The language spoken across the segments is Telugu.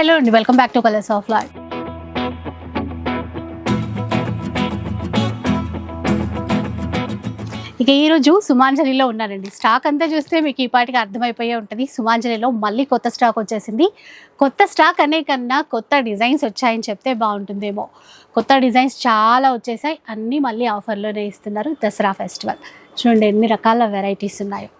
హలో అండి welcome back to colours of life. ఇక ఈరోజు సుమాంజలిలో ఉన్నారండి. స్టాక్ అంతా చూస్తే మీకు ఈ పాటికి అర్థమైపోయే ఉంటుంది. సుమాంజలిలో మళ్ళీ కొత్త స్టాక్ వచ్చేసింది. కొత్త స్టాక్ అనే కన్నా కొత్త డిజైన్స్ వచ్చాయని చెప్తే బాగుంటుందేమో. కొత్త డిజైన్స్ చాలా వచ్చేసాయి. అన్నీ మళ్ళీ ఆఫర్లోనే ఇస్తున్నారు దసరా ఫెస్టివల్. చూడండి ఎన్ని రకాల వెరైటీస్ ఉన్నాయో.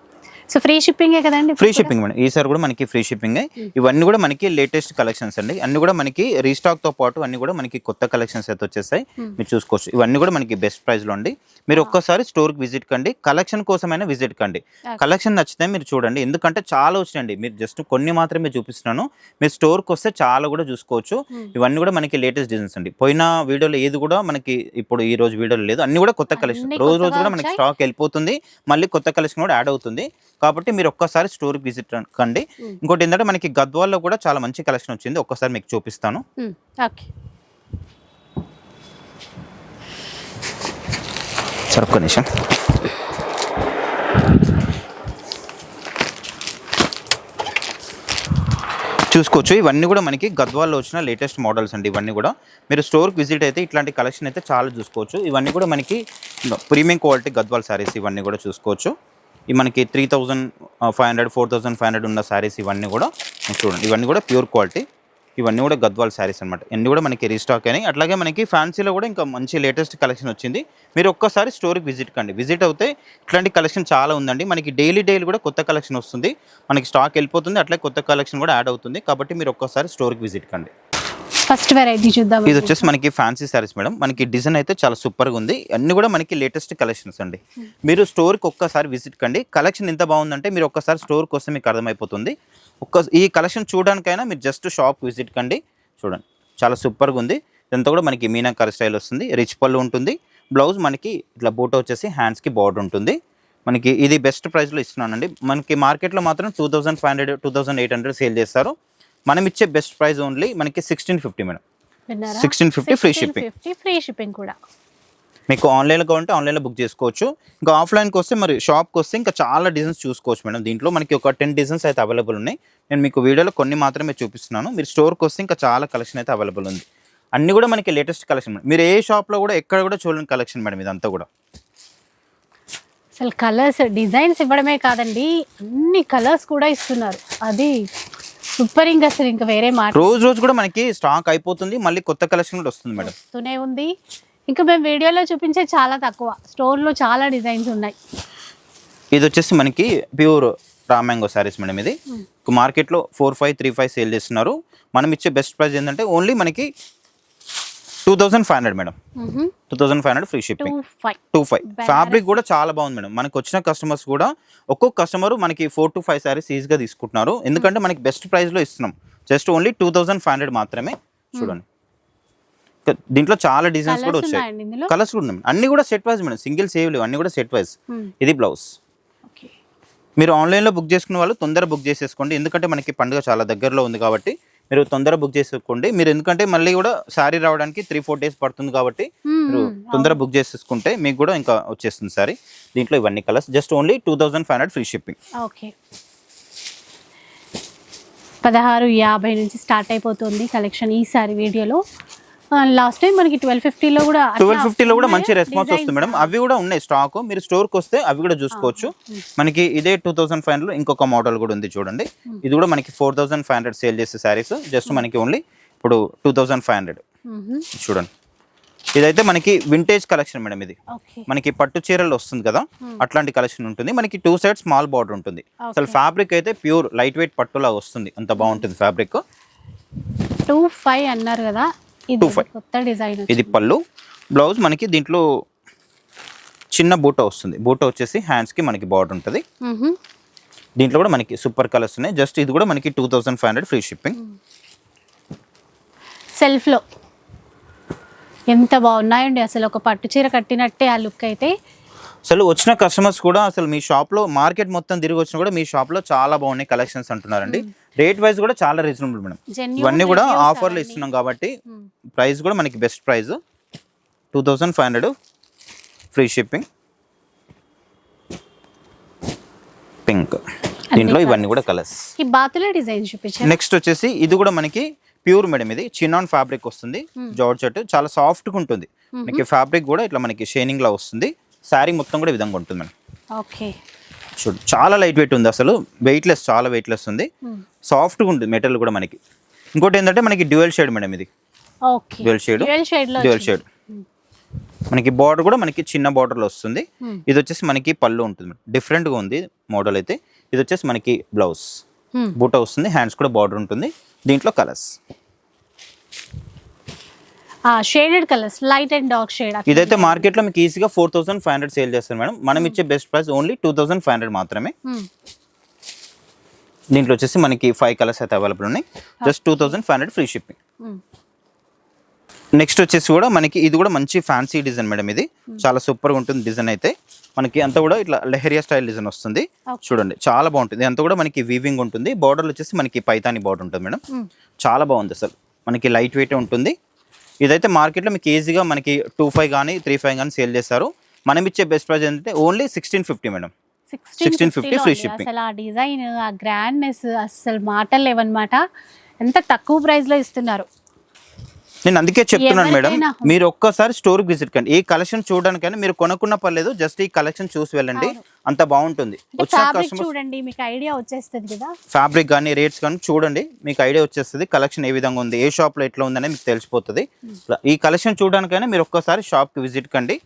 సో ఫ్రీ షిప్పింగే కదండి ఫ్రీ షిప్పింగ్ మేడం ఈసారి కూడా మనకి ఫ్రీ షిప్పింగ్ ఇవన్నీ కూడా మనకి లేటెస్ట్ కలెక్షన్స్ అండి. అన్ని కూడా మనకి రీస్టాక్తో పాటు అన్ని కూడా మనకి కొత్త కలెక్షన్స్ అయితే వచ్చేసాయి మీరు చూసుకోవచ్చు. ఇవన్నీ కూడా మనకి బెస్ట్ ప్రైస్లో అండి. మీరు ఒక్కసారి స్టోర్కి విజిట్ కండి. కలెక్షన్ కోసమైనా విజిట్ కండి. కలెక్షన్ నచ్చితే మీరు చూడండి. ఎందుకంటే చాలా వచ్చినాయండి మీరు జస్ట్ కొన్ని మాత్రమే చూపిస్తున్నాను. మీరు స్టోర్కి వస్తే చాలా కూడా చూసుకోవచ్చు. ఇవన్నీ కూడా మనకి లేటెస్ట్ డిజైన్స్ అండి. పోయిన వీడియోలో ఏది కూడా మనకి ఇప్పుడు ఈ రోజు వీడియోలో లేదు. అన్ని కూడా కొత్త కలెక్షన్ రోజు రోజు కూడా మనకి. స్టాక్ వెళ్ళిపోతుంది. మళ్ళీ కొత్త కలెక్షన్ కూడా యాడ్ అవుతుంది. కాబట్టి మీరు ఒక్కసారి స్టోర్కి విజిట్ కండి. ఇంకోటి ఏంటంటే మనకి గద్వాల్లో కూడా చాలా మంచి కలెక్షన్ వచ్చింది. ఒక్కసారి మీకు చూపిస్తాను. సార్ ఒక్క నిమిషం. చూసుకోవచ్చు. ఇవన్నీ కూడా మనకి గద్వాల్లో వచ్చిన లేటెస్ట్ మోడల్స్ అండి ఇవన్నీ కూడా. మీరు స్టోర్కి విజిట్ అయితే ఇట్లాంటి కలెక్షన్ అయితే చాలా చూసుకోవచ్చు. ఇవన్నీ కూడా మనకి ప్రీమియం క్వాలిటీ గద్వాల్ శారీస్ ఇవన్నీ కూడా చూసుకోవచ్చు. ఈ మనకి three thousand five hundred four thousand five hundred ఉన్న శారీస్ ఇవన్నీ కూడా చూడండి. ఇవన్నీ కూడా ప్యూర్ క్వాలిటీ ఇవన్నీ కూడా గద్వాల్ శారీస్ అనమాట ఇవన్నీ కూడా మనకి రీస్టాక్ అయినాయి. అట్లాగే మనకి ఫ్యాన్సీలో కూడా ఇంకా మంచి లేటెస్ట్ కలెక్షన్ వచ్చింది. మీరు ఒక్కసారి స్టోర్కి విజిట్ కండి. విజిట్ అవుతే ఇట్లాంటి కలెక్షన్ చాలా ఉందండి. మనకి డైలీ డైలీ కూడా కొత్త కలెక్షన్ వస్తుంది. మనకి స్టాక్ వెళ్ళిపోతుంది. అట్లాగే కొత్త కలెక్షన్ కూడా యాడ్ అవుతుంది. కాబట్టి మీరు ఒక్కసారి స్టోర్కి విజిట్ కండి. ఫస్ట్ వెరైటీ చూద్దాం ఇది వచ్చేసి మనకి ఫ్యాన్సీ శారీస్ మేడం మనకి డిజైన్ అయితే చాలా సూపర్గా ఉంది. అన్ని కూడా మనకి లేటెస్ట్ కలెక్షన్స్ అండి. మీరు స్టోర్కి ఒక్కసారి విజిట్ కండి. కలెక్షన్ ఎంత బాగుందంటే మీరు ఒక్కసారి స్టోర్కి వస్తే మీకు అర్థమైపోతుంది. ఒక్క ఈ కలెక్షన్ చూడడానికైనా మీరు జస్ట్ షాప్ విజిట్ కండి. చూడండి. చాలా సూపర్గా ఉంది. ఇదంతా కూడా మనకి మీనాకారి స్టైల్ వస్తుంది. రిచ్ పళ్ళు ఉంటుంది. బ్లౌజ్ మనకి ఇట్లా బూట వచ్చేసి హ్యాండ్స్కి బార్డర్ ఉంటుంది. మనకి ఇది బెస్ట్ ప్రైస్లో ఇస్తున్నానండి. మనకి మార్కెట్లో మాత్రం two thousand five hundred two thousand eight hundred sale చేస్తారు. మనం ఇచ్చే బెస్ట్ ప్రైస్ ఓన్లీ మనకి sixteen fifty madam sixteen fifty free shipping free shipping కూడా. మీకు ఆన్లైన్లో కావాలంటే ఆన్లైన్లో బుక్ చేసుకోవచ్చు. ఇంకా ఆఫ్లైన్కి వస్తే మరి షాప్కి వస్తే ఇంకా చాలా డిజైన్స్ చూసుకోవచ్చు మేడం దీంట్లో మనకి ఒక టెన్ డిజైన్స్ అయితే అవైలబుల్ ఉన్నాయి. నేను మీకు వీడియోలో కొన్ని మాత్రమే చూపిస్తున్నాను. మీరు స్టోర్కి వస్తే ఇంకా చాలా కలెక్షన్ అయితే అవైలబుల్ ఉంది. అన్ని కూడా మనకి లేటెస్ట్ కలెక్షన్ మీరు ఏ షాప్లో కూడా ఎక్కడ కూడా చూడని కలెక్షన్ మేడం ఇదంతా కూడా. అసలు కలర్స్ డిజైన్స్ ఇవ్వడమే కాదండి అన్ని కలర్స్ కూడా ఇస్తున్నారు. అది సూపర్ ఇంకా అసలు ఇంకా వేరే మాట. రోజు రోజు కూడా మనకి స్టాక్ అయిపోతుంది మళ్ళీ కొత్త కలెక్షన్ కూడా వస్తుంది మేడం. వస్తూనే ఉంది. ఇంకా మేము వీడియోలో చూపించే చాలా తక్కువ. స్టోర్లో చాలా డిజైన్స్ ఉన్నాయి. ఇది వచ్చేసి మనకి ప్యూర్ రామ్యాంగో శారీస్ మేడం ఇది. మార్కెట్లో four five three five sale చేస్తున్నారు. మనం ఇచ్చే బెస్ట్ ప్రైస్ ఏంటంటే ఓన్లీ మనకి two thousand five hundred madam. Two thousand five hundred free shipping. Two five. Fabric కూడా చాలా బాగుంది మేడం. మనకు వచ్చిన కస్టమర్స్ కూడా ఒక్కొక్క కస్టమర్ మనకి ఫోర్ టు ఫైవ్ శారీస్ ఈజీగా తీసుకుంటున్నారు. ఎందుకంటే మనకి బెస్ట్ ప్రైస్లో ఇస్తున్నాం. Just only two thousand five hundred మాత్రమే చూడండి. దీంట్లో చాలా డిజైన్స్ కూడా వచ్చాయి. కలర్స్ కూడా ఉన్నాయి అన్ని కూడా సెట్ వైజ్ మేడం. సింగిల్ సేవ్ లేవు. అన్ని కూడా సెట్ వైజ్ ఇది బ్లౌజ్ మీరు ఆన్లైన్లో బుక్ చేసుకున్న వాళ్ళు తొందర బుక్ చేసేసుకోండి. ఎందుకంటే మనకి పండుగ చాలా దగ్గరలో ఉంది కాబట్టి మీరు తొందర బుక్ చేసుకోండి. మీరు ఎందుకంటే మళ్ళీ కూడా శారీ రావడానికి త్రీ ఫోర్ డేస్ పడుతుంది కాబట్టి మీరు తొందర బుక్ చేసేసుకుంటే మీకు కూడా ఇంకా వచ్చేస్తుంది సారీ. దీంట్లో ఇవన్నీ colours just only two thousand five hundred free shipping okay. పదహారు యాభై నుంచి స్టార్ట్ అయిపోతుంది కలెక్షన్ ఈసారి వీడియోలో. లాస్ట్ టైం మనకి ట్వెల్వ్ ఫిఫ్టీలో కూడా ట్వెల్వ్ ఫిఫ్టీలో కూడా మంచి? రెస్పాన్స్ వస్తుంది మేడం. అవి కూడా ఉన్నాయి స్టాక్ మీరు స్టోర్కి వస్తే అవి కూడా చూసుకోవచ్చు. మనకి ఇదే టూ థౌసండ్ ఫైవ్ హండ్రెడ్ ఇంకొక మోడల్ కూడా ఉంది చూడండి. ఇది కూడా మనకి four thousand five hundred sale చేసే శారీస్ జస్ట్ మనకి ఓన్లీ ఇప్పుడు టూ థౌసండ్ ఫైవ్ హండ్రెడ్. చూడండి. ఇదైతే మనకి వింటేజ్ కలెక్షన్ మేడం ఇది. మనకి పట్టు చీరలు వస్తుంది కదా అట్లాంటి కలెక్షన్ ఉంటుంది. మనకి టూ సైడ్ స్మాల్ బార్డర్ ఉంటుంది. అసలు ఫ్యాబ్రిక్ అయితే ప్యూర్ లైట్ వెయిట్ పట్టులా వస్తుంది. అంత బాగుంటుంది ఫ్యాబ్రిక్ టూ ఫైవ్ అన్నారు కదా ఇది 25. కొత్త డిజైన్ ఇది పళ్ళు. బ్లౌజ్ మనకి దీంట్లో చిన్న బూట వస్తుంది. బూట వచ్చేసి హ్యాండ్స్కి మనకి బార్డర్ ఉంటుంది. దీంట్లో కూడా మనకి సూపర్ కలర్స్ ఉన్నాయి. జస్ట్ ఇది కూడా మనకి two thousand five hundred free shipping సెల్ఫ్లో ఎంత బాగున్నాయండి. అసలు ఒక పట్టు చీర కట్టినట్టే ఆ లుక్ అయితే. అసలు వచ్చిన కస్టమర్స్ కూడా అసలు మీ షాప్లో మార్కెట్ మొత్తం తిరిగి వచ్చినా కూడా మీ షాప్లో చాలా బాగున్నాయి కలెక్షన్స్ అంటున్నారండి. రేట్ వైజ్ కూడా చాలా రీజనబుల్ మేడం ఇవన్నీ కూడా ఆఫర్లు. ఇస్తున్నాం కాబట్టి ప్రైస్ కూడా మనకి best price two thousand five hundred free shipping pink దీంట్లో ఇవన్నీ కూడా కలర్స్ ఈ బాతుల డిజైన్ చూపించారు నెక్స్ట్ వచ్చేసి ఇది కూడా మనకి ప్యూర్ మేడం ఇది. చిన్నాన్ ఫ్యాబ్రిక్ వస్తుంది. జార్జెట్ చాలా సాఫ్ట్గా ఉంటుంది. మనకి ఫ్యాబ్రిక్ కూడా ఇట్లా మనకి షైనింగ్ లా వస్తుంది. శారీ మొత్తం కూడా విధంగా ఉంటుంది మేడం. ఓకే. చూడు చాలా లైట్ వెయిట్ ఉంది అసలు. వెయిట్లెస్ చాలా వెయిట్లెస్ ఉంది. సాఫ్ట్గా ఉంటుంది మెటీరియల్ కూడా మనకి. ఇంకోటి ఏంటంటే మనకి డ్యూయల్ షేడ్ మేడం ఇది. డ్యూయల్ షేడ్ డ్యూయల్ షేడ్ మనకి బార్డర్ కూడా మనకి చిన్న బార్డర్లో వస్తుంది. Hmm. ఇది వచ్చేసి మనకి పళ్ళు ఉంటుంది డిఫరెంట్గా ఉంది మోడల్ అయితే. ఇది వచ్చేసి మనకి బ్లౌజ్ Hmm. బూట వస్తుంది హ్యాండ్స్ కూడా బార్డర్ ఉంటుంది. దీంట్లో colours shaded colours light and dark shade ఇదైతే మార్కెట్లో మీకు ఈజీగా four thousand five hundred sale చేస్తారు మేడం. మనం ఇచ్చే best price only two thousand five hundred మాత్రమే. దీంట్లో వచ్చేసి మనకి ఫైవ్ కలర్స్ అయితే అవైలబుల్ ఉన్నాయి. Just two thousand five hundred free shipping next వచ్చేసి కూడా మనకి ఇది కూడా మంచి ఫ్యాన్సీ డిజైన్ మేడం ఇది. చాలా సూపర్గా ఉంటుంది డిజైన్ అయితే. మనకి అంతా కూడా ఇట్లా లెహరియా స్టైల్ డిజైన్ వస్తుంది. చూడండి చాలా బాగుంటుంది. అంతా కూడా మనకి వీవింగ్ ఉంటుంది. బార్డర్ వచ్చేసి మనకి పైతాని బార్డర్ ఉంటుంది మేడం. చాలా బాగుంది అసలు. మనకి లైట్ వెయిట్ ఉంటుంది. ఇదైతే మార్కెట్లో మీకు ఈజీగా మనకి టూ ఫైవ్ కానీ త్రీ ఫైవ్ కానీ సేల్ చేస్తారు. మనం ఇచ్చే బెస్ట్ ప్రైస్ ఏంటంటే only sixteen fifty madam. 1650 free shipping. అసలు ఆ డిజైన్ ఆ గ్రాండ్నెస్ అసలు మాటలు లేవన్నమాట. ఎంత తక్కువ ప్రైస్లో ఇస్తున్నారు. నేను అందుకే చెప్తున్నాను మేడం. మీరు ఒక్కసారి స్టోర్ విజిట్ కండి. ఈ కలెక్షన్ చూడడానికైనా మీరు కొనుక్కున్న పర్లేదు జస్ట్ ఈ కలెక్షన్ చూసి వెళ్ళండి. అంత బాగుంటుంది. చూడండి మీకు ఐడియా వచ్చేస్తుంది కదా. ఫ్యాబ్రిక్ కానీ రేట్స్ కానీ చూడండి మీకు ఐడియా వచ్చేస్తుంది కలెక్షన్ ఏ విధంగా ఉంది ఏ షాప్లో ఎట్లా ఉందనే మీకు తెలిసిపోతుంది. ఈ కలెక్షన్ చూడడానికైనా మీరు ఒక్కసారి షాప్కి విజిట్ కండి.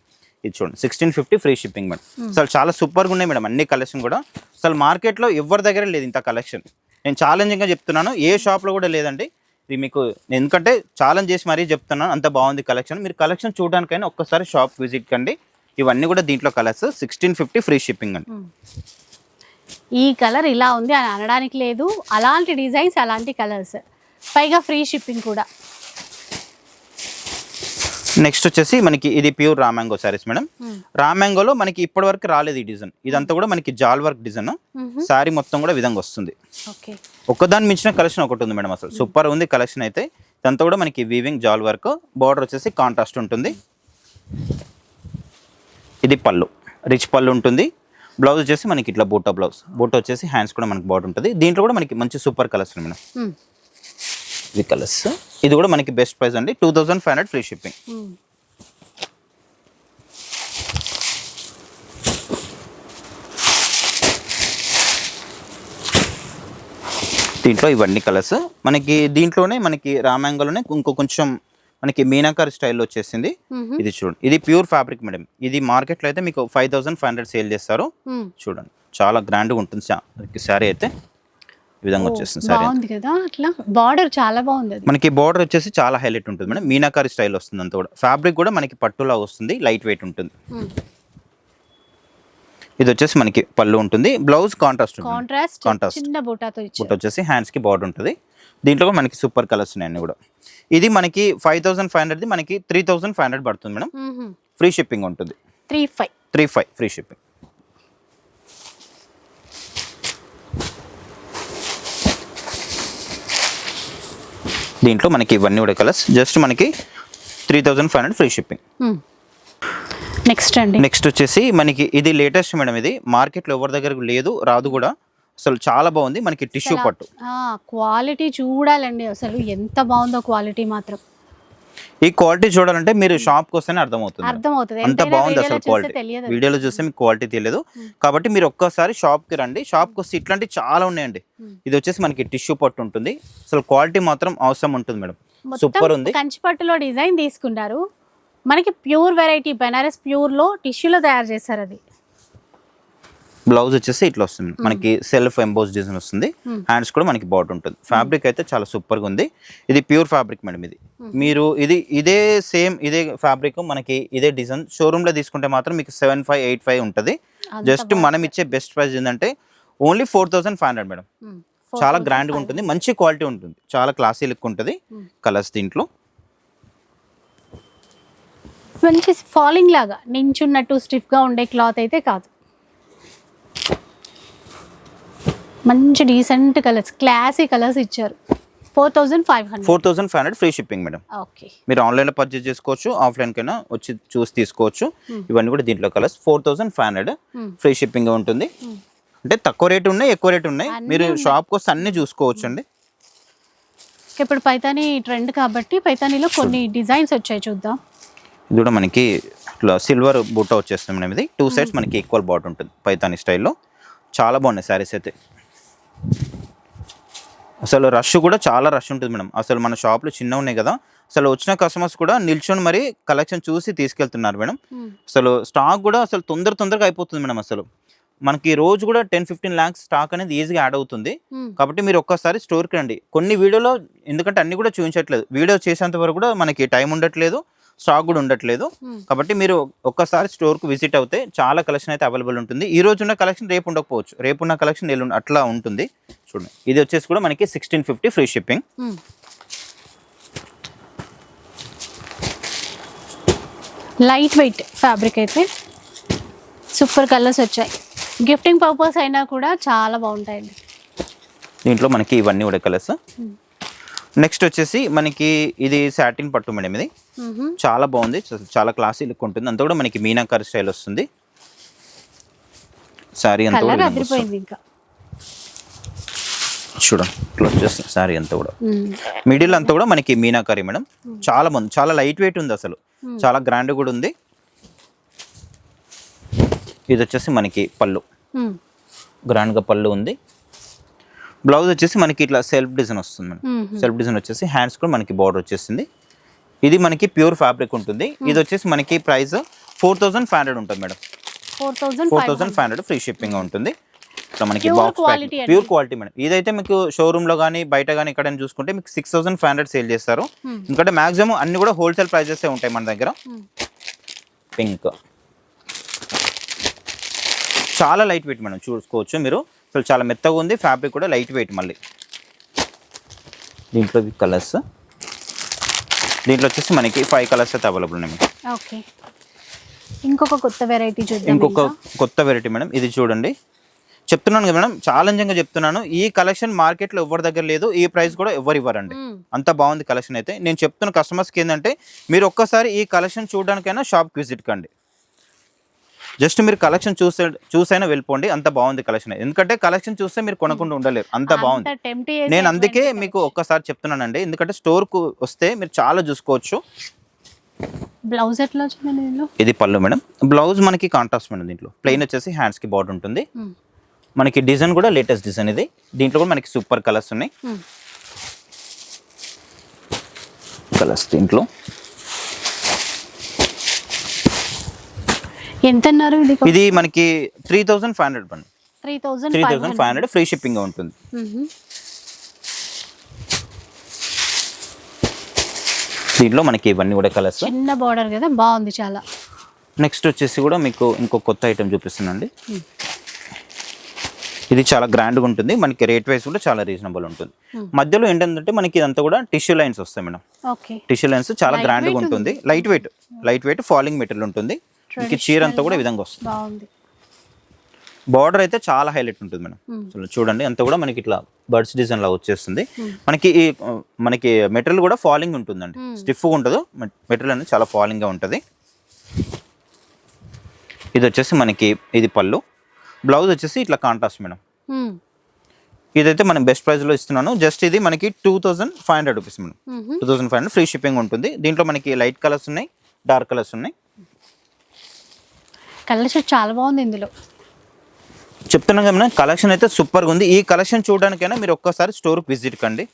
ఇది చూడండి sixteen fifty free shipping madam. అసలు చాలా సూపర్గా ఉన్నాయి మేడం అన్ని కలెక్షన్ కూడా. అసలు మార్కెట్లో ఎవరి దగ్గర లేదు ఇంత కలెక్షన్. నేను ఛాలెంజింగ్గా చెప్తున్నాను ఏ షాప్లో కూడా లేదండి. ఇది మీకు ఎందుకంటే ఛాలెంజ్ చేసి మరీ చెప్తున్నాను అంత బాగుంది కలెక్షన్ మీరు కలెక్షన్ చూడడానికైనా ఒక్కసారి షాప్ విజిట్ కండి. ఇవన్నీ కూడా దీంట్లో colours sixteen fifty free shipping అండి. ఈ కలర్ ఇలా ఉంది అని అనడానికి లేదు. అలాంటి డిజైన్స్ అలాంటి కలర్స్ పైగా ఫ్రీ షిప్పింగ్ కూడా. నెక్స్ట్ వచ్చేసి మనకి ఇది ప్యూర్ రామాంగో సారీస్ మేడం Hmm. రామాంగోలో మనకి ఇప్పటి వరకు రాలేదు ఈ డిజైన్ ఇదంతా కూడా మనకి జాల్ వర్క్ డిజైన్ శారీ మొత్తం కూడా విధంగా వస్తుంది. ఒక్కదాని మించిన కలెక్షన్ ఒకటి ఉంది మేడం అసలు. సూపర్ ఉంది కలెక్షన్ అయితే. ఇదంతా కూడా మనకి వీవింగ్ జాల్ వర్క్ బార్డర్ వచ్చేసి కాంట్రాస్ట్ ఉంటుంది. ఇది పళ్ళు. రిచ్ పళ్ళు ఉంటుంది. బ్లౌజ్ వచ్చేసి మనకి ఇట్లా బూటా బ్లౌజ్ బూటా వచ్చేసి హ్యాండ్స్ కూడా మనకి బార్డర్ ఉంటుంది. దీంట్లో కూడా మనకి మంచి సూపర్ కలర్స్ మేడం ఇది కలర్స్ ఇది కూడా మనకి బెస్ట్ ప్రైస్ అండి. Two thousand five hundred free shipping దీంట్లో ఇవన్నీ కలర్స్ మనకి దీంట్లోనే మనకి రామాంగోలోనే ఇంకో కొంచెం మనకి మీనాకారి స్టైల్లో వచ్చేసింది. ఇది చూడండి. ఇది ప్యూర్ ఫ్యాబ్రిక్ మేడం ఇది మార్కెట్లో అయితే మీకు five thousand five hundred sale చేస్తారు. చూడండి. చాలా గ్రాండ్గా ఉంటుంది. శారీ అయితే. ఈ విధంగా వచ్చేస్తుంది. బాగుంది కదా. అట్లా బార్డర్ చాలా బాగుంది అది. మనకి బార్డర్ వచ్చేసి చాలా హైలైట్ ఉంటుంది మేడం. మీనాకారి స్టైల్ వస్తుంది అంతా కూడా. ఫ్యాబ్రిక్ కూడా మనకి పట్టులా వస్తుంది. లైట్ వెయిట్ ఉంటుంది. ఇది వచ్చేసి మనకి పళ్ళు ఉంటుంది. బ్లౌజ్ కాంట్రాస్ట్ ఉంటుంది. Contrast Contrast. చిన్న బూటాతో బుట్ట ఇచ్చారు వచ్చేసి హ్యాండ్స్కి బార్డర్ ఉంటుంది. దీంట్లో కూడా మనకి సూపర్ కలర్స్ ఉన్నాయి అన్ని కూడా. ఇది మనకి ఫైవ్ థౌసండ్ ఫైవ్ హండ్రెడ్ మనకి త్రీ థౌసండ్ ఫైవ్ హండ్రెడ్ పడుతుంది మేడం. ఫ్రీ షిప్పింగ్ ఉంటుంది. Three five. Three five free shipping. దీంట్లో మనకి ఇవన్నీ కూడా కలర్స్. జస్ట్ మనకి three thousand five hundred free shipping. Next అండి. నెక్స్ట్ వచ్చేసి మనకి ఇది లేటెస్ట్ మేడం ఇది. మార్కెట్లో ఎవరి దగ్గర లేదు రాదు కూడా. అసలు చాలా బాగుంది. మనకి టిష్యూ పట్టు. క్వాలిటీ చూడాలండి. అసలు ఎంత బాగుందో క్వాలిటీ మాత్రం. ఈ క్వాలిటీ చూడాలంటే మీరు షాప్కి వస్తేనే అర్థమవుతుంది. అర్థమవుతుంది. అంత బాగుంది అసలు క్వాలిటీ వీడియోలో చూస్తే మీకు క్వాలిటీ తెలియదు. కాబట్టి మీరు ఒక్కసారి షాప్కి రండి. షాప్కి వస్తే ఇట్లాంటివి చాలా ఉన్నాయండి. ఇది వచ్చేసి మనకి టిష్యూ పట్టు ఉంటుంది. అసలు క్వాలిటీ మాత్రం అవసరం ఉంటుంది మేడం. సూపర్ ఉంది. మొత్తం కంచిపట్టులో డిజైన్ తీసుకున్నారు మనకి ప్యూర్ వెరైటీ బెనారస్ ప్యూర్లో టిష్యూలో తయారు చేశారు అది. బ్లౌజ్ వచ్చేసి ఇట్లా వస్తుంది. మనకి సెల్ఫ్ ఎంబోస్ డిజైన్ వస్తుంది. హ్యాండ్స్ కూడా మనకి బాట్ ఉంటుంది. ఫ్యాబ్రిక్ అయితే చాలా సూపర్గా ఉంది. ఇది ప్యూర్ ఫ్యాబ్రిక్ మేడం ఇది. మీరు ఇది ఇదే సేమ్ ఇదే ఫ్యాబ్రిక్ మనకి ఇదే డిజైన్ షోరూమ్లో తీసుకుంటే మాత్రం మీకు సెవెన్ ఫైవ్ ఎయిట్ ఫైవ్ ఉంటుంది. జస్ట్ మనం ఇచ్చే బెస్ట్ ప్రైస్ ఏంటంటే only four thousand five hundred madam చాలా గ్రాండ్గా ఉంటుంది. మంచి క్వాలిటీ ఉంటుంది. చాలా క్లాసీ లుక్ ఉంటుంది. కలర్స్ దీంట్లో. మంచి ఫాలింగ్ లాగా నించున్నట్టు స్టిఫ్గా ఉండే క్లాత్ అయితే కాదు. మంచి డీసెంట్ కలర్స్ క్లాసీ కలర్స్ ఇచ్చారు. Four thousand five hundred four thousand five hundred free shipping madam okay మీరు ఆన్లైన్లో పర్చేస్ చేసుకోవచ్చు ఆఫ్లైన్ కైనా వచ్చి చూసి తీసుకోవచ్చు. ఇవన్నీ కూడా దీంట్లో colours four thousand five hundred Hmm. Free shipping ఉంటుంది. అంటే తక్కువ రేట్ ఉన్నాయి ఎక్కువ రేట్ ఉన్నాయి. మీరు. షాప్కి వస్తే అన్ని చూసుకోవచ్చు అండి ఇప్పుడు పైతాని ట్రెండ్ కాబట్టి పైతానీలో కొన్ని డిజైన్స్ వచ్చాయి చూద్దాం. ఇది కూడా మనకి ఇట్లా సిల్వర్ బుట్ట వచ్చేస్తుంది మేడం ఇది. టూ సైడ్స్ మనకి ఈక్వల్ బాట్ ఉంటుంది పైతాని స్టైల్లో చాలా బాగున్నాయి శారీస్ అయితే. అసలు రష్ కూడా చాలా రష్ ఉంటుంది మేడం. అసలు మన షాప్లో చిన్న ఉన్నాయి కదా. అసలు వచ్చిన కస్టమర్స్ కూడా నిల్చొని మరి కలెక్షన్ చూసి తీసుకెళ్తున్నారు మేడం. అసలు స్టాక్ కూడా అసలు తొందర తొందరగా అయిపోతుంది మేడం అసలు. మనకి రోజు కూడా టెన్ ఫిఫ్టీన్ ల్యాక్స్ స్టాక్ అనేది ఈజీగా యాడ్ అవుతుంది. కాబట్టి మీరు ఒక్కసారి స్టోర్కి రండి. కొన్ని వీడియోలో ఎందుకంటే అన్ని కూడా చూపించట్లేదు. వీడియో చేసేంత వరకు కూడా మనకి టైం ఉండట్లేదు. స్టాక్ కూడా ఉండట్లేదు. కాబట్టి మీరు ఒక్కసారి స్టోర్కి విజిట్ అవుతే చాలా కలెక్షన్ అయితే అవైలబుల్ ఉంటుంది. ఈ రోజు ఉన్న కలెక్షన్ రేపు ఉండకపోవచ్చు. రేపు ఉన్న కలెక్షన్ ఎల్లుండి అట్లా ఉంటుంది. చూడండి. ఇది వచ్చేసి కూడా మనకి sixteen fifty free shipping. Light weight fabric అయితే సూపర్ కలర్స్ వచ్చాయి. గిఫ్టింగ్ పర్పస్ అయినా కూడా చాలా బాగుంటాయండి. దీంట్లో మనకి ఇవన్నీ కూడా కలర్స్. నెక్స్ట్ వచ్చేసి మనకి ఇది సాటిన్ పట్టు మేడం ఇది. చాలా బాగుంది. చాలా క్లాసీ లుక్ ఉంటుంది. అంతా కూడా మనకి మీనాకారి స్టైల్ వస్తుంది. శారీ అంతా కూడా చూడండి ఇట్లా వచ్చేస్తుంది శారీ అంతా కూడా. మిడిల్ అంతా కూడా మనకి మీనాకారి మేడం. చాలా బాగుంది. చాలా లైట్ వెయిట్ ఉంది అసలు. చాలా గ్రాండ్ కూడా ఉంది. ఇది వచ్చేసి మనకి పళ్ళు. గ్రాండ్గా పళ్ళు ఉంది. బ్లౌజ్ వచ్చేసి మనకి ఇట్లా సెల్ఫ్ డిజైన్ వస్తుంది మేడం. సెల్ఫ్ డిజైన్ వచ్చేసి హ్యాండ్స్ కూడా మనకి బార్డర్ వచ్చేసింది ఇది మనకి ప్యూర్ ఫ్యాబ్రిక్ ఉంటుంది. ఇది వచ్చేసి మనకి price four thousand five hundred ఉంటుంది madam. Four thousand five hundred free shipping ఉంటుంది. ఇట్లా మనకి బాక్స్. Pure quality madam. ఇదైతే మీకు షోరూమ్లో కానీ బయట కానీ ఎక్కడైనా చూసుకుంటే మీకు six thousand five hundred sale చేస్తారు. ఎందుకంటే మాక్సిమం అన్ని కూడా హోల్సేల్ ప్రైజెస్ ఉంటాయి మన దగ్గర. పింక్ చాలా లైట్ వెయిట్ మేడం చూసుకోవచ్చు మీరు. అసలు చాలా మెత్తగా ఉంది ఫ్యాబ్రిక్ కూడా లైట్ వెయిట్ మళ్ళీ. దీంట్లో కలర్స్ దీంట్లో వచ్చేసి మనకి ఫైవ్ కలర్స్ అయితే అవైలబుల్ ఉన్నాయి ఓకే ఇంకొక కొత్త వెరైటీ చూద్దాం ఇంకొక ఇంకా. కొత్త వెరైటీ మేడం ఇది చూడండి. చెప్తున్నాను కదా మేడం ఛాలెంజింగ్గా చెప్తున్నాను. ఈ కలెక్షన్ మార్కెట్లో ఎవరి దగ్గర లేదు ఈ ప్రైస్ కూడా ఎవరు ఇవ్వరండి. మ్మ్. అంత బాగుంది కలెక్షన్ అయితే. నేను చెప్తున్న కస్టమర్స్కి ఏంటంటే మీరు ఒక్కసారి ఈ కలెక్షన్ చూడడానికైనా షాప్కి విజిట్ కండి. జస్ట్ మీరు కలెక్షన్ చూసే చూసైనా వెళ్ళిపోండి అంత బాగుంది కలెక్షన్. ఎందుకంటే కలెక్షన్ చూస్తే మీరు కొనకుండా ఉండలేరు. అంత బాగుంది. నేను అందుకే మీకు ఒక్కసారి చెప్తున్నానండి. ఎందుకంటే స్టోర్కు వస్తే మీరు చాలా చూసుకోవచ్చు. బ్లౌజ్ ఎట్లా ఇది పళ్ళు మేడం. బ్లౌజ్ మనకి కాంట్రాస్ట్ మేడం దీంట్లో. ప్లెయిన్ వచ్చేసి హ్యాండ్స్కి బార్డర్ ఉంటుంది. మనకి డిజైన్ కూడా లేటెస్ట్ డిజైన్ ఇది. దీంట్లో కూడా మనకి సూపర్ కలర్స్ ఉన్నాయి. కలర్స్ దీంట్లో. ఎంత అన్నారు ఇది మనకి త్రీ థౌజండ్ ఫైవ్ హండ్రెడ్ పండి three thousand three five hundred free shipping ఉంటుంది. దీంట్లో మనకి ఇవన్నీ కూడా కలర్స్. చిన్న బార్డర్ కదా బాగుంది చాలా. నెక్స్ట్ వచ్చేసి కూడా మీకు ఇంకో కొత్త ఐటమ్ చూపిస్తున్నాండి ఇది చాలా గ్రాండ్గా ఉంటుంది. మనకి రేట్ వైస్ కూడా చాలా రీజనబుల్ ఉంటుంది. మధ్యలో ఏంటంటే మనకి ఇదంతా కూడా టిష్యూ లైన్స్ వస్తాయి మేడం. ఓకే. టిష్యూ లైన్స్ చాలా గ్రాండ్గా ఉంటుంది. Light weight light weight falling material ఉంటుంది. మీకు చీర అంతా కూడా ఈ విధంగా వస్తుంది. బాగుంది. బార్డర్ అయితే చాలా హైలైట్ ఉంటుంది మేడం. Hmm. చూడండి అంతా కూడా మనకి ఇట్లా బర్డ్స్ డిజైన్ లా వచ్చేస్తుంది. మనకి ఈ మనకి మెటీరియల్ కూడా ఫాలింగ్ ఉంటుందండి. Hmm. స్టిఫ్గా ఉండదు మెటీరియల్ అనేది చాలా falling గా ఉంటుంది. ఇది వచ్చేసి మనకి ఇది పళ్ళు. బ్లౌజ్ వచ్చేసి ఇట్లా కాంట్రాస్ట్ మేడం. ఇదైతే మనం బెస్ట్ ప్రైస్లో ఇస్తున్నాను. జస్ట్ ఇది మనకి two thousand five hundred rupees madam. Two thousand five hundred free shipping ఉంటుంది. దీంట్లో మనకి లైట్ కలర్స్ ఉన్నాయి డార్క్ కలర్స్ ఉన్నాయి. కలర్ షర్ట్ చాలా బాగుంది ఇందులో. చెప్తున్నాం కదా కలెక్షన్ అయితే సూపర్గా ఉంది. ఈ కలెక్షన్ చూడడానికైనా మీరు ఒక్కసారి స్టోర్కి విజిట్ కండి.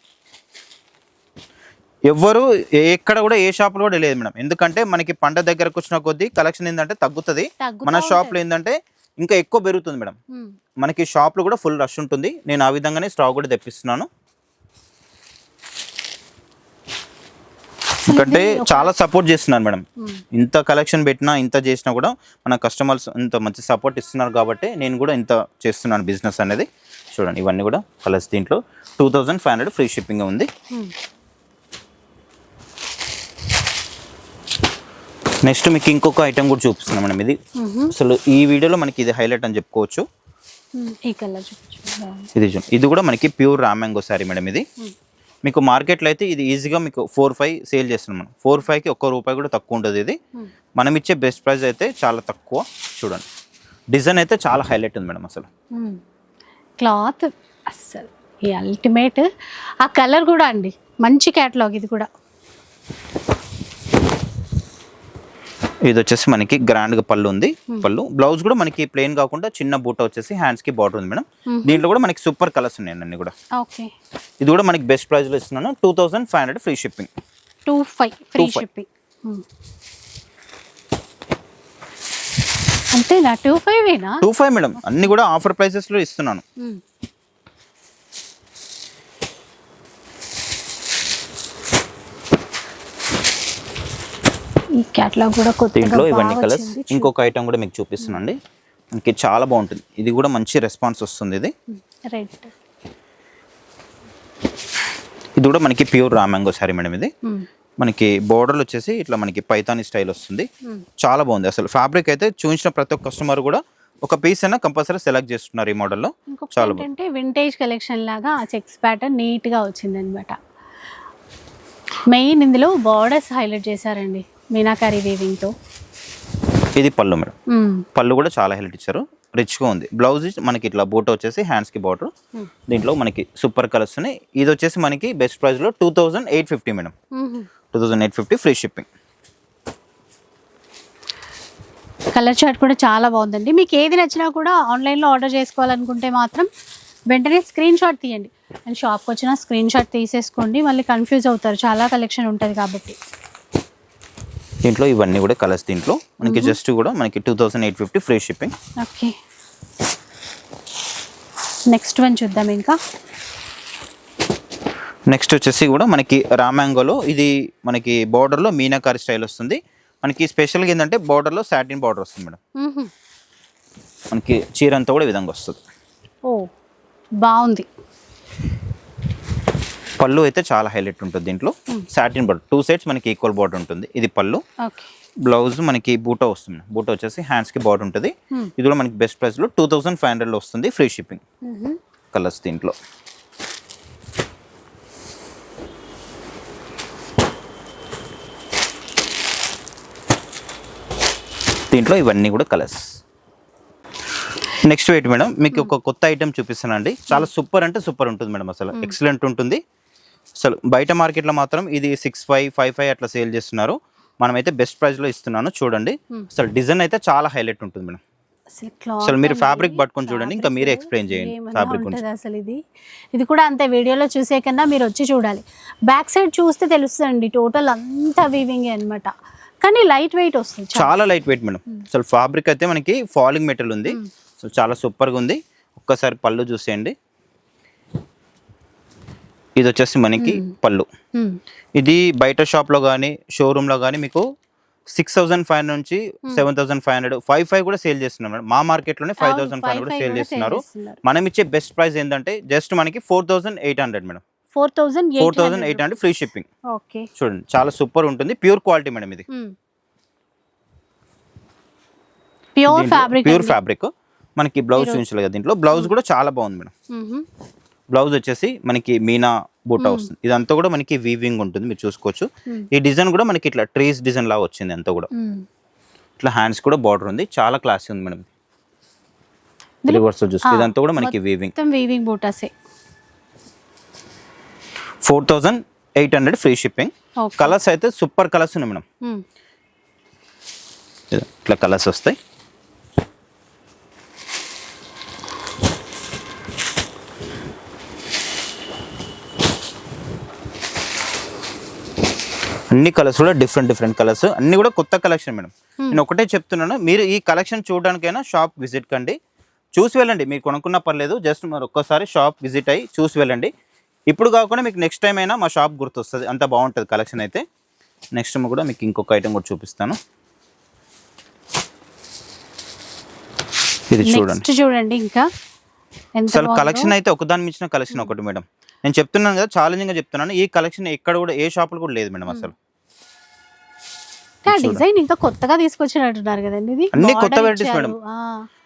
ఎవ్వరు ఎక్కడ కూడా ఏ షాప్లో కూడా లేదు మేడం. ఎందుకంటే మనకి పంట దగ్గరకు వచ్చిన కొద్దీ కలెక్షన్ ఏంటంటే తగ్గుతుంది. తగ్గుతా మన షాప్లో. ఏంటంటే ఇంకా ఎక్కువ పెరుగుతుంది మేడం. మనకి షాప్లో కూడా ఫుల్ రష్ ఉంటుంది. నేను ఆ విధంగానే స్టాక్ కూడా తెప్పిస్తున్నాను. ఎందుకంటే చాలా సపోర్ట్ చేస్తున్నారు మేడం. మ్మ్. ఇంత కలెక్షన్ పెట్టినా ఇంత చేసినా కూడా మన కస్టమర్స్ ఇంత మంచి సపోర్ట్ ఇస్తున్నారు కాబట్టి నేను కూడా ఇంత చేస్తున్నాను బిజినెస్ అనేది. చూడండి ఇవన్నీ కూడా కలర్స్ దీంట్లో. Two thousand five hundred free shipping ఉంది. నెక్స్ట్ మీకు ఇంకొక ఐటమ్ కూడా చూపిస్తున్నాం మేడం ఇది. మ్మ్. అసలు ఈ వీడియోలో మనకి ఇది హైలైట్ అని చెప్పుకోవచ్చు. బాగుంది ఇది ఇది కూడా మనకి ప్యూర్ రామ్యాంగో శారీ మేడం ఇది. మీకు మార్కెట్లో అయితే ఇది ఈజీగా మీకు ఫోర్ ఫైవ్ సేల్ చేస్తున్నాం మనం. ఫోర్ ఫైవ్కి ఒక్క రూపాయి కూడా తక్కువ ఉంటుంది ఇది. మ్మ్. మనం ఇచ్చే బెస్ట్ ప్రైస్ అయితే చాలా తక్కువ. చూడండి. డిజైన్ అయితే చాలా హైలైట్ ఉంది మేడం అసలు. మ్మ్. క్లాత్ అస్సలు ఈ అల్టిమేట్. ఆ కలర్ కూడా అండి. మంచి క్యాటలాగ్ ఇది కూడా. ఇది వచ్చేసి మనకి గ్రాండ్గా పళ్ళు ఉంది. పళ్ళు. బ్లౌజ్ కూడా మనకి ప్లెయిన్ కాకుండా చిన్న బూట వచ్చేసి హ్యాండ్స్కి బార్డర్ ఉంది మేడం. దీంట్లో కూడా మనకి సూపర్ కలర్స్ ఉన్నాయండి అన్ని కూడా. ఇది కూడా మనకి బెస్ట్ ప్రైస్లో ఇస్తున్నాను. Two thousand five hundred free shipping two five free 25. Shipping అంతేనా? టూ ఫైవ్ ఏనా? Two five madam. అన్ని కూడా ఆఫర్ ప్రైసెస్లో ఇస్తున్నాను. ఈ క్యాటలాగ్ కూడా దీంట్లో ఇవన్నీ కలర్స్. ఇంకొక ఐటమ్ కూడా మీకు చూపిస్తున్నానండి మనకి చాలా బాగుంటుంది. ఇది కూడా మంచి రెస్పాన్స్ వస్తుంది ఇది. రెడ్ ఇది కూడా మనకి ప్యూర్ రామాంగో సారీ మేడం ఇది. మనకి బోర్డర్లు వచ్చేసి ఇట్లా మనకి పైతాని స్టైల్ వస్తుంది. చాలా బాగుంది. అసలు ఫ్యాబ్రిక్ అయితే చూపించిన ప్రతి ఒక్క కస్టమర్ కూడా ఒక పీస్ అయినా కంపల్సరీ సెలెక్ట్ చేస్తున్నారు ఈ మోడల్లో చాలా ఏంటంటే వింటేజ్ కలెక్షన్ లాగా ఆ చెక్స్ ప్యాటర్న్ నీట్గా వచ్చింది అనమాట మెయిన్ ఇందులో బార్డర్స్ హైలైట్ చేశారండి. మీనాకారి వీవింగ్తో ఇది పళ్ళు మేడం. పళ్ళు కూడా చాలా హైలైట్ ఇచ్చారు. రిచ్గా ఉంది. బ్లౌజ్ మనకి ఇట్లా బూట వచ్చేసి హ్యాండ్స్కి బార్డర్ దీంట్లో మనకి సూపర్ కలర్స్ ఉన్నాయి. ఇది వచ్చేసి మనకి బెస్ట్ ప్రైస్లో two thousand eight fifty madam. Two thousand eight fifty free shipping colour chart కూడా చాలా బాగుందండి. మీకు ఏది నచ్చినా కూడా ఆన్లైన్లో ఆర్డర్ చేసుకోవాలనుకుంటే మాత్రం వెంటనే స్క్రీన్ షాట్ తీయండి. అండ్ షాప్కి వచ్చిన స్క్రీన్ షాట్ తీసేసుకోండి. మళ్ళీ కన్ఫ్యూజ్ అవుతారు. చాలా కలెక్షన్ ఉంటుంది కాబట్టి. దీంట్లో ఇవన్నీ కూడా కలర్స్ దీంట్లో. మనకి జస్ట్ కూడా మనకి two thousand eight fifty free shipping okay. Next one చూద్దాం ఇంకా. నెక్స్ట్ వచ్చేసి కూడా మనకి రామాంగోలో ఇది మనకి బార్డర్లో మీనాకారి స్టైల్ వస్తుంది. మనకి స్పెషల్గా ఏంటంటే బార్డర్లో సాటిన్ బార్డర్ వస్తుంది మేడం. మనకి చీర అంతా కూడా విధంగా వస్తుంది. ఓ బాగుంది. పళ్ళు అయితే చాలా హైలైట్ ఉంటుంది దీంట్లో. సాటిన్ బార్డర్ టూ సైడ్స్ మనకి ఈక్వల్ బార్డర్ ఉంటుంది. ఇది పళ్ళు. బ్లౌజ్ మనకి బూటా వస్తుంది. బూటా వచ్చేసి హ్యాండ్స్కి బార్డర్ ఉంటుంది. Hmm. ఇది కూడా మనకి బెస్ట్ ప్రైస్లో టూ థౌసండ్ ఫైవ్ హండ్రెడ్లో వస్తుంది ఫ్రీ షిప్పింగ్ కలర్స్ దీంట్లో. దీంట్లో ఇవన్నీ కూడా కలర్స్ నెక్స్ట్ వెయిట్ మేడం మీకు ఒక కొత్త ఐటెం చూపిస్తానండి చాలా సూపర్ అంటే సూపర్ ఉంటుంది మేడం అసలు. ఎక్సలెంట్ ఉంటుంది. అసలు బయట మార్కెట్లో మాత్రం ఇది సిక్స్ ఫైవ్ ఫైవ్ ఫైవ్ అట్లా సేల్ చేస్తున్నారు. మనమైతే బెస్ట్ ప్రైస్లో ఇస్తున్నాను చూడండి. అసలు డిజైన్ అయితే చాలా హైలైట్ ఉంటుంది మేడం. అసలు మీరు fabric పట్టుకొని చూడండి, ఇంకా మీరే explain చేయండి ఉంటదా అసలు ఇది? ఇది కూడా అంతే వీడియోలో చూసే కన్నా మీరు వచ్చి చూడాలి. బ్యాక్ సైడ్ చూస్తే తెలుస్తుందండి టోటల్ అంతా వీవింగ్ అన్నమాట. కానీ లైట్ వెయిట్ వస్తుంది చాలా. చాలా లైట్ వెయిట్ మేడం. అసలు ఫ్యాబ్రిక్ అయితే మనకి ఫాలింగ్ మెటీరియల్ ఉంది. సో చాలా సూపర్గా ఉంది. ఒక్కసారి పళ్ళు చూసేయండి. ఇది వచ్చేసి మనకి పళ్ళు. ఇది బయట షాప్లో కానీ షోరూంలో కానీ మీకు సిక్స్ థౌసండ్ ఫైవ్ నుంచి seven thousand five hundred five five కూడా సేల్ చేస్తున్నారు మేడం. మా మార్కెట్లోనే ఫైవ్ థౌసండ్ ఫైవ్ కూడా సేల్ చేస్తున్నారు. మనం ఇచ్చే బెస్ట్ ప్రైస్ ఏంటంటే జస్ట్ మనకి four thousand eight hundred madam. Four thousand four thousand eight hundred free shipping okay. చూడండి చాలా సూపర్ ఉంటుంది. ప్యూర్ క్వాలిటీ మేడం ఇది. Pure fabric pure fabric. మనకి బ్లౌజ్ చూపించలేదు దీంట్లో. బ్లౌజ్ కూడా చాలా బాగుంది మేడం. బ్లౌజ్ వచ్చేసి మనకి మీనా బూటా వస్తుంది. ఇదంతా కూడా మనకి వీవింగ్ ఉంటుంది మీరు చూసుకోవచ్చు. ఈ డిజైన్ కూడా మనకి ఇట్లా ట్రీస్ డిజైన్ లాగా వచ్చింది అంతా కూడా. ఇట్లా హ్యాండ్స్ కూడా బార్డర్ ఉంది. చాలా క్లాసీ ఉంది మేడం రివర్స్ చూస్తే ఇదంతా కూడా మనకి weaving weaving బూటాసే four thousand eight hundred free shipping colours అయితే సూపర్ కలర్స్ ఉన్నాయి మేడం ఇట్లా కలర్స్ వస్తాయి. అన్ని కలర్స్ కూడా డిఫరెంట్ డిఫరెంట్ కలర్స్ అన్ని కూడా కొత్త కలెక్షన్ మేడం నేను ఒకటే చెప్తున్నాను మీరు ఈ కలెక్షన్ చూడడానికైనా షాప్ విజిట్ కండి. చూసి వెళ్ళండి మీరు కొనుక్కున్న పర్లేదు జస్ట్ మరి ఒక్కసారి షాప్ విజిట్ అయ్యి చూసి వెళ్ళండి. ఇప్పుడు కాకుండా మీకు నెక్స్ట్ టైం అయినా మా షాప్ గుర్తొస్తుంది అంత బాగుంటుంది కలెక్షన్ అయితే. నెక్స్ట్ కూడా మీకు ఇంకొక ఐటమ్ కూడా చూపిస్తాను. ఇది చూడండి. చూడండి ఇంకా. అసలు. కలెక్షన్ అయితే ఒకదాని మించిన కలెక్షన్ ఒకటి మేడం నేను చెప్తున్నాను కదా ఛాలెంజింగ్గా చెప్తున్నాను. ఈ కలెక్షన్ ఎక్కడ కూడా ఏ షాపులు కూడా లేదు మేడం అసలు. డిజైన్ ఇంకా కొత్తగా తీసుకొచ్చినట్టున్నారు కదండి ఇది. అన్ని కొత్త ఇచ్చారు. మేడం.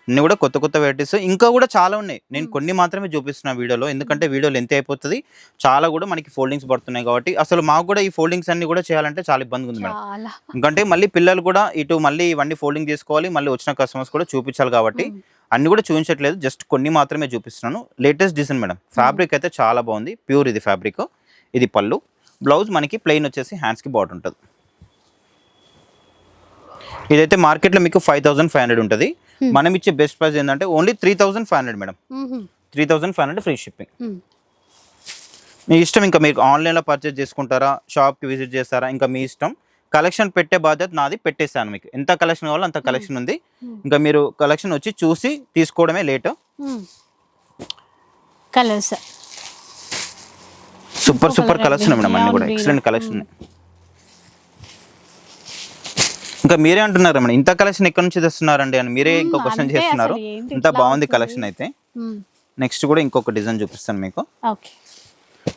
అన్ని కూడా కొత్త కొత్త వెరైటీస్ ఇంకా కూడా చాలా ఉన్నాయి. నేను కొన్ని మాత్రమే చూపిస్తున్నా వీడియోలో. ఎందుకంటే వీడియో లెంత్ అయిపోతుంది. చాలా కూడా మనకి ఫోల్డింగ్స్ పడుతున్నాయి కాబట్టి. అసలు మాకు కూడా ఈ ఫోల్డింగ్స్ అన్ని కూడా చేయాలంటే చాలా ఇబ్బంది ఉంది మేడం. ఎందుకంటే మళ్ళీ పిల్లలు కూడా ఇటు మళ్ళీ ఇవన్నీ ఫోల్డింగ్ చేసుకోవాలి. మళ్ళీ వచ్చిన కస్టమర్స్ కూడా చూపించాలి కాబట్టి అన్ని కూడా చూపించట్లేదు. జస్ట్ కొన్ని మాత్రమే చూపిస్తున్నాను. Latest design madam. ఫ్యాబ్రిక్ అయితే చాలా బాగుంది. ప్యూర్ ఇది ఫ్యాబ్రిక్ ఇది పళ్ళు. బ్లౌజ్ మనకి ప్లెయిన్ వచ్చేసి హ్యాండ్స్కి బార్డర్ ఉంటుంది. ఇదైతే మార్కెట్లో మీకు ఫైవ్ థౌసండ్ ఫైవ్ హండ్రెడ్ ఉంటుంది. మనం ఇచ్చే బెస్ట్ ప్రైస్ ఏంటంటే only three thousand five hundred madam. Three thousand five hundred free shipping. మీ ఇష్టం ఇంకా మీరు ఆన్లైన్లో పర్చేస్ చేసుకుంటారా షాప్కి విజిట్ చేస్తారా ఇంకా మీ ఇష్టం. కలెక్షన్ పెట్టే బాధ్యత నాది పెట్టేస్తాను మీకు. ఎంత కలెక్షన్ కావాలో అంత కలెక్షన్ ఉంది. ఇంకా మీరు కలెక్షన్ వచ్చి చూసి తీసుకోవడమే late. Colours. Super super colour collection madam అన్ని కూడా. ఎక్సలెంట్ కలెక్షన్ ఇంకా మీరే అంటున్నారు మేడం ఇంత కలెక్షన్ ఎక్కడి నుంచి తెస్తున్నారండి అని మీరే ఇంకో క్వశ్చన్ చేస్తున్నారు. ఇంత బాగుంది? కలెక్షన్ అయితే. నెక్స్ట్ కూడా ఇంకొక డిజైన్ చూపిస్తాను మీకు.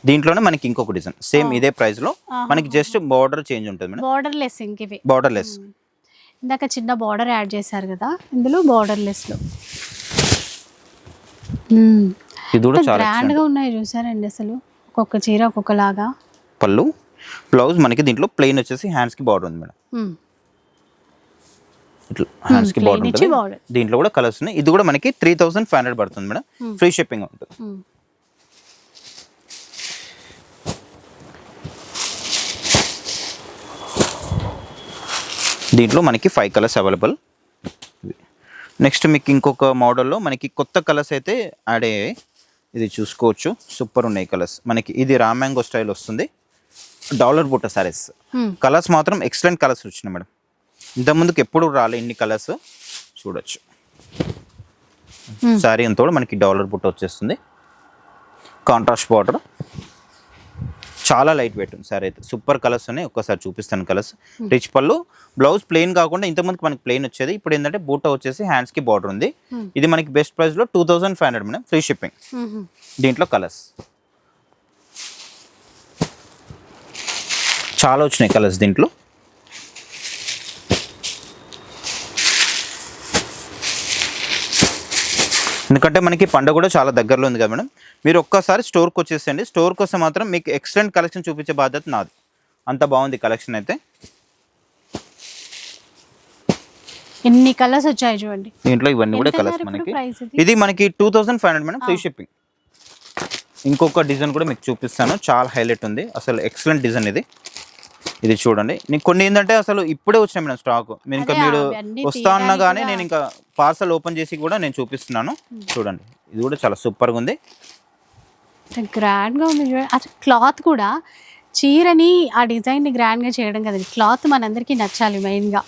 దీంట్లోనే మనకి ఇంకొక డిజైన్ సేమ్ ఇదే ప్రైస్లో. మనకి జస్ట్ బార్డర్ చేంజ్ ఉంటుంది మేడం. బార్డర్ లెస్ ఇంక బార్డర్ లెస్ ఇందాక చిన్న బార్డర్ యాడ్ చేశారు కదా ఇందులో బార్డర్ లెస్లో ఇది కూడా చాలా గ్రాండ్. గా ఉన్నాయి చూసారండి అసలు. ఒక్కొక్క చీర ఒక్కొక్కలాగా. పళ్ళు. బ్లౌజ్ మనకి దీంట్లో ప్లెయిన్ వచ్చేసి హ్యాండ్స్కి బార్డర్ ఉంది మేడం. ఇట్లా హ్యాండ్స్కి బార్డర్ ఇచ్చి ఉంటుంది. దీంట్లో కూడా కలర్స్ ఉన్నాయి. ఇది కూడా మనకి త్రీ థౌసండ్ ఫైవ్ హండ్రెడ్ పడుతుంది మేడం. ఫ్రీ షిప్పింగ్ ఉంటుంది. మ్మ్. దీంట్లో మనకి ఫైవ్ కలర్స్ అవైలబుల్ నెక్స్ట్ మీకు ఇంకొక మోడల్లో మనకి కొత్త కలర్స్ అయితే యాడ్ అయ్యాయి. ఇది చూసుకోవచ్చు. సూపర్ ఉన్నాయి కలర్స్ మనకి ఇది రామ్యాంగో స్టైల్ వస్తుంది. డాలర్ బుట్ట సారీస్. కలర్స్ మాత్రం ఎక్సలెంట్ కలర్స్ వచ్చినాయి మేడం. ఇంతకుముందుకు ఎప్పుడు రాలే ఇన్ని కలర్స్. చూడొచ్చు. శారీ అంతా కూడా మనకి డాలర్ బుట్ట వచ్చేస్తుంది. Contrast border. చాలా లైట్ వెయిట్ ఉంది సారీ అయితే. సూపర్ కలర్స్ ఉన్నాయి. ఒక్కసారి చూపిస్తాను కలర్స్. రిచ్ పళ్ళు. బ్లౌజ్ ప్లెయిన్ కాకుండా ఇంతకుముందుకు మనకి ప్లెయిన్ వచ్చేది. ఇప్పుడు ఏంటంటే బూట వచ్చేసి హ్యాండ్స్కి బార్డర్ ఉంది. Hmm. ఇది మనకి బెస్ట్ ప్రైస్లో two thousand five hundred madam. Free shipping మ్మ్. దీంట్లో కలర్స్. చాలా వచ్చినాయి కలర్స్ దీంట్లో. ఎందుకంటే మనకి పండుగ కూడా చాలా దగ్గరలో ఉంది కదా మేడం. మీరు ఒక్కసారి స్టోర్కి వచ్చేసండి స్టోర్కి వస్తే మాత్రం మీకు ఎక్సలెంట్ కలెక్షన్ చూపించే బాధ్యత నాది. అంత బాగుంది కలెక్షన్ అయితే. ఎన్ని కలర్స్ వచ్చాయి చూడండి. దీంట్లో ఇవన్నీ కూడా కలర్స్ మనకి? ఇది? మనకి two thousand five hundred madam free shipping ఇంకొక డిజైన్ కూడా మీకు చూపిస్తాను. చాలా హైలైట్ ఉంది. అసలు ఎక్సలెంట్ డిజైన్ ఇది. ఇది చూడండి. నీకు కొన్ని ఏంటంటే అసలు ఇప్పుడే వచ్చినాయి మేడం స్టాక్. మీరు ఇంకా మీరు వస్తా అన్నా కానీ నేను ఇంకా పార్సల్ ఓపెన్ చేసి కూడా నేను చూపిస్తున్నాను. చూడండి. ఇది కూడా చాలా సూపర్గా ఉంది గ్రాండ్గా ఉంది చూడండి అసలు క్లాత్ కూడా చీరని ఆ డిజైన్ని గ్రాండ్గా చేయడం కదా. క్లాత్ మనందరికీ నచ్చాలి మెయిన్గా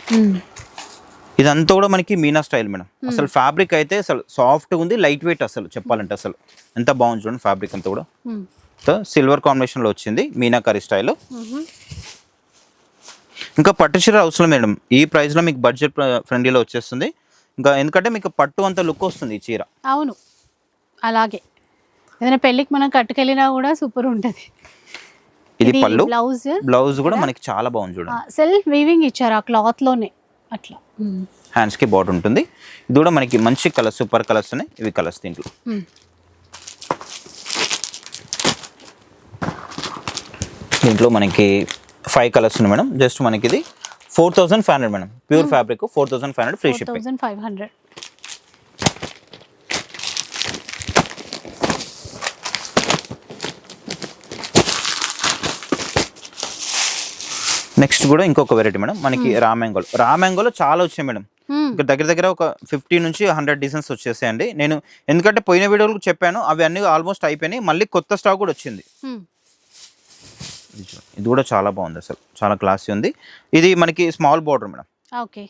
మ్మ్. ఇదంతా కూడా మనకి మీనా స్టైల్ మేడం. అసలు ఫ్యాబ్రిక్ అయితే అసలు సాఫ్ట్ ఉంది లైట్ వెయిట్ అసలు చెప్పాలంటే అసలు. ఎంత బాగుంది చూడండి ఫ్యాబ్రిక్ అంతా కూడా. మ్మ్. సిల్వర్ కాంబినేషన్లో వచ్చింది మీనాకరీ స్టైల్. ఇంకా పట్టు చీర అవసరం మేడం. ఈ ప్రైస్లో మీకు బడ్జెట్ ఫ్రెండ్లీలో వచ్చేస్తుంది. ఇంకా ఎందుకంటే మీకు పట్టు అంత లుక్ వస్తుంది ఈ చీర. అవును. అలాగే. ఏదైనా పెళ్ళికి మనం కట్టుకెళ్ళినా కూడా సూపర్ ఉంటది. ఇది పళ్ళు. బ్లౌజ్ బ్లౌజ్ కూడా మనకి చాలా బాగుంది చూడండి. సెల్ఫ్ వీవింగ్ ఇచ్చారు ఆ క్లాత్లోనే. అట్లా. హ్యాండ్స్కి బార్డర్ ఉంటుంది. ఇది కూడా మనకి మంచి కలర్స్ సూపర్ కలర్స్ ఉన్నాయి. ఇవి కలర్స్ దీంట్లో. దీంట్లో మనకి ఫైవ్ కలర్స్ ఉన్నాయి మేడం. జస్ట్ మనకి ఇది four thousand five hundred madam. Pure fabric four thousand five hundred free shipping five hundred next కూడా ఇంకొక వెరైటీ మేడం. మనకి రామ్యాంగోలో రామ్యాంగోలో చాలా వచ్చాయి మేడం. ఇంకా దగ్గర దగ్గర ఒక ఫిఫ్టీ నుంచి హండ్రెడ్ డిజైన్స్ వచ్చేసాయండి. నేను ఎందుకంటే పోయిన వీడియోలు చెప్పాను అవి అన్ని ఆల్మోస్ట్ అయిపోయినాయి. మళ్ళీ కొత్త స్టాక్ కూడా వచ్చింది. ఇది కూడా చాలా బాగుంది అసలు. చాలా క్లాసీ ఉంది. ఇది మనకి small border madam. Okay.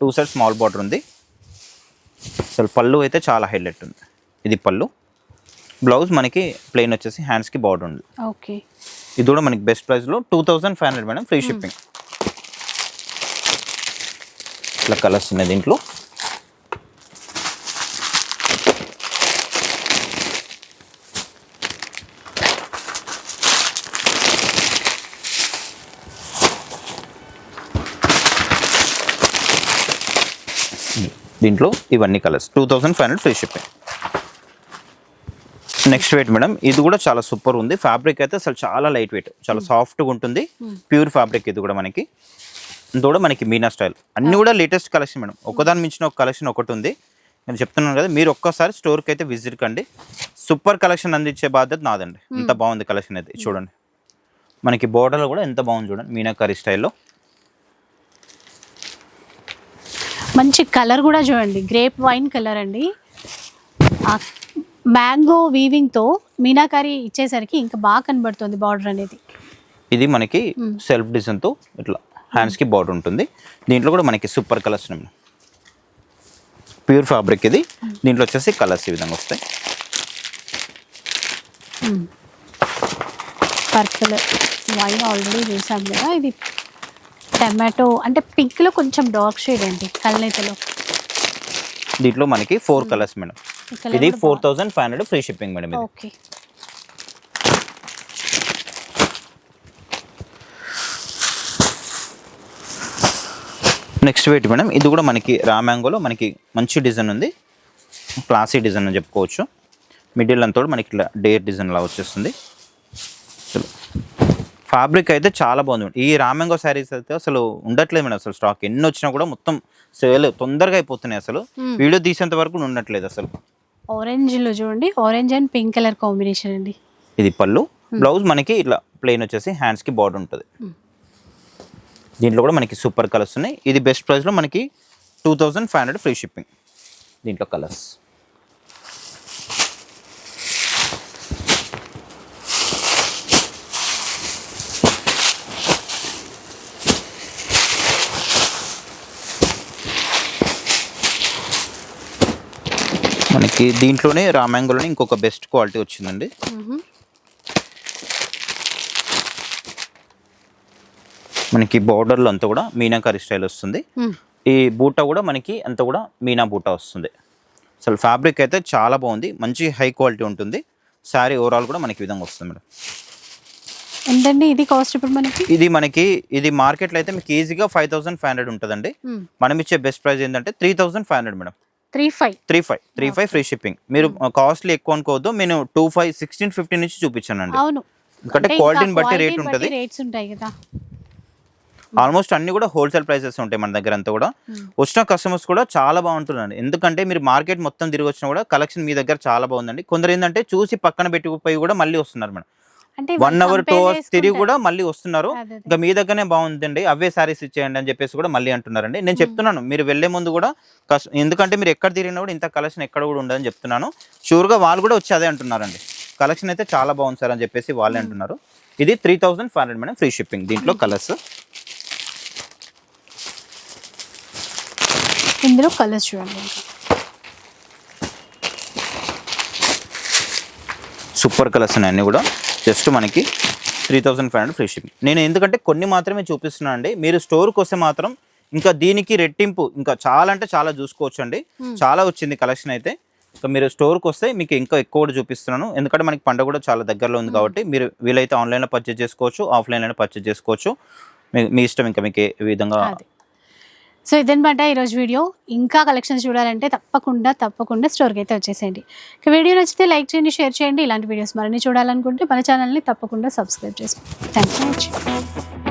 Two side small border ఉంది. అసలు పళ్ళు అయితే చాలా హైలైట్ ఉంది. ఇది పళ్ళు. బ్లౌజ్ మనకి ప్లెయిన్ వచ్చేసి హ్యాండ్స్కి బార్డర్ ఉంది. ఓకే. ఇది కూడా మనకి బెస్ట్ ప్రైస్లో two thousand five hundred madam free shipping ఇట్లా కలర్స్ ఉన్నాయి దీంట్లో. దీంట్లో ఇవన్నీ colours. Two thousand five hundred free shipping next wait madam ఇది కూడా చాలా సూపర్ ఉంది. ఫ్యాబ్రిక్ అయితే అసలు చాలా లైట్ వెయిట్ చాలా సాఫ్ట్గా ఉంటుంది. ప్యూర్ ఫ్యాబ్రిక్ ఇది కూడా మనకి. ఇది కూడా మనకి మీనా స్టైల్ అన్ని కూడా లేటెస్ట్ కలెక్షన్ మేడం ఒకదాని మించిన ఒక కలెక్షన్ ఒకటి ఉంది. నేను చెప్తున్నాను కదా మీరు ఒక్కసారి స్టోర్కి అయితే విజిట్ కండి. సూపర్ కలెక్షన్ అందించే బాధ్యత నాదండి. ఎంత బాగుంది కలెక్షన్ అయితే. చూడండి. మనకి బోర్డర్లో కూడా ఎంత బాగుంది చూడండి. మీనాకరీ స్టైల్లో మంచి కలర్ కూడా చూడండి. గ్రేప్ వైన్ కలర్ అండి. మ్యాంగో వీవింగ్తో మీనాకారి ఇచ్చేసరికి ఇంకా బాగా కనబడుతుంది బార్డర్ అనేది. ఇది మనకి సెల్ఫ్ డిజైన్తో ఇట్లా హ్యాండ్స్కి బార్డర్ ఉంటుంది. దీంట్లో కూడా మనకి సూపర్ కలర్స్ ఉన్నాయి. ప్యూర్ ఫ్యాబ్రిక్ ఇది. దీంట్లో వచ్చేసి కలర్స్ ఈ విధంగా వస్తాయి. పర్పుల్ వైన్ ఆల్రెడీ వేసాం కదా. ఇది టమాటో అంటే పింక్లో కొంచెం డార్క్ షేడ్ అండి కళ్ళనైతలో. దీంట్లో మనకి ఫోర్ కలర్స్ మేడం. ఇది four thousand five hundred free shipping madam okay next wait madam ఇది కూడా మనకి రా మ్యాంగోలో మనకి మంచి డిజైన్ ఉంది. క్లాసీ డిజైన్ అని చెప్పుకోవచ్చు. మిడిల్ అంతా మనకి ఇట్లా డేర్ డిజైన్ లా వచ్చేస్తుంది. ఫ్యాబ్రిక్ అయితే చాలా బాగుంది. ఈ రామ్యాంగో శారీస్ అయితే అసలు ఉండట్లేదు మేడం అసలు స్టాక్ ఎన్ని వచ్చినా కూడా మొత్తం సేల్ తొందరగా అయిపోతున్నాయి అసలు. వీడియో తీసేంత వరకు ఉండట్లేదు అసలు. ఆరెంజ్లో చూడండి. Orange and pink colour combination అండి. ఇది పళ్ళు. బ్లౌజ్ మనకి ఇట్లా ప్లెయిన్ వచ్చేసి హ్యాండ్స్కి బార్డర్ ఉంటుంది. దీంట్లో కూడా మనకి సూపర్ కలర్స్ ఉన్నాయి. ఇది బెస్ట్ ప్రైస్లో మనకి two thousand five hundred free shipping దీంట్లో కలర్స్ మనకి దీంట్లోనే రామ్యాంగోలోనే ఇంకొక బెస్ట్ క్వాలిటీ వచ్చిందండి. మనకి బార్డర్లో అంతా కూడా మీనాకారి స్టైల్ వస్తుంది. ఈ బూటా కూడా మనకి అంతా కూడా మీనా బూటా వస్తుంది. అసలు ఫ్యాబ్రిక్ అయితే చాలా బాగుంది మంచి హై క్వాలిటీ ఉంటుంది. శారీ ఓవరాల్ కూడా మనకి విధంగా వస్తుంది మేడం. ఎంతండి? ఇది కాస్ట్ ఇప్పుడు మనకి? ఇది మనకి ఇది మార్కెట్లో అయితే మీకు ఈజీగా ఫైవ్ థౌసండ్ ఫైవ్ హండ్రెడ్ ఉంటుందండి. మనం ఇచ్చే బెస్ట్ ప్రైస్ ఏంటంటే three thousand five hundred madam. Three five. Three five. Three five free shipping. మీరు కాస్ట్లీ ఎక్కువ అనుకోవద్దు. నేను టూ ఫైవ్ సిక్స్టీన్ ఫిఫ్టీన్ నుంచి చూపించానండి. అవును. ఎందుకంటే క్వాలిటీని బట్టి రేట్ ఉంటుంది. రేట్స్ ఉంటాయి కదా. ఆల్మోస్ట్ అన్ని కూడా హోల్సేల్ ప్రైసెస్ ఉంటాయి మన దగ్గర అంతా కూడా. వచ్చిన కస్టమర్స్ కూడా చాలా బాగుంటున్నారు ఎందుకంటే మీరు మార్కెట్ మొత్తం తిరిగి వచ్చినా కూడా కలెక్షన్ మీ దగ్గర చాలా బాగుందండి. కొందరు ఏంటంటే చూసి పక్కన పెట్టిపోయి కూడా మళ్ళీ వస్తున్నారు మేడం. అంటే వన్ అవర్ టూ అవర్స్ తిరిగి కూడా మళ్ళీ వస్తున్నారు. ఇంకా మీ దగ్గరనే బాగుందండి. అవే సారీస్ ఇచ్చేయండి అని చెప్పేసి కూడా మళ్ళీ అంటున్నారండి. నేను చెప్తున్నాను మీరు వెళ్ళే ముందు కూడా ఎందుకంటే మీరు ఎక్కడ తిరిగినా కూడా ఇంత కలెక్షన్ ఎక్కడ కూడా ఉండదని చెప్తున్నాను. షూర్గా వాళ్ళు కూడా వచ్చి అదే అంటున్నారండి. కలెక్షన్ అయితే చాలా బాగుంది సార్ అని చెప్పేసి వాళ్ళే అంటున్నారు. ఇది three thousand five hundred madam free shipping దీంట్లో కలర్స్ ఇందులో కలర్స్ చూడండి. సూపర్ కలర్స్ ఉన్నాయి అన్నీ కూడా. జస్ట్ మనకి three thousand five hundred free shipping. నేను ఎందుకంటే కొన్ని మాత్రమే చూపిస్తున్నాను అండి. మీరు స్టోర్కి వస్తే మాత్రం ఇంకా దీనికి రెట్టింపు ఇంకా చాలా అంటే చాలా చూసుకోవచ్చు అండి చాలా వచ్చింది కలెక్షన్ అయితే. ఇంకా మీరు స్టోర్కి వస్తే మీకు ఇంకా ఎక్కువ కూడా చూపిస్తున్నాను. ఎందుకంటే మనకి పండుగ కూడా చాలా దగ్గరలో ఉంది కాబట్టి మీరు వీలైతే ఆన్లైన్లో పర్చేజ్ చేసుకోవచ్చు ఆఫ్లైన్లో పర్చేజ్ చేసుకోవచ్చు. మీ ఇష్టం ఇంకా మీకు ఏ విధంగా సో ఇదనమాట ఈరోజు వీడియో? ఇంకా కలెక్షన్స్ చూడాలంటే తప్పకుండా తప్పకుండా స్టోర్కి అయితే వచ్చేసేయండి. ఇక వీడియో నచ్చితే లైక్ చేయండి షేర్ చేయండి. ఇలాంటి వీడియోస్ మరిన్ని చూడాలనుకుంటే మన ఛానల్ని తప్పకుండా సబ్స్క్రైబ్ చేసుకోండి. Thank you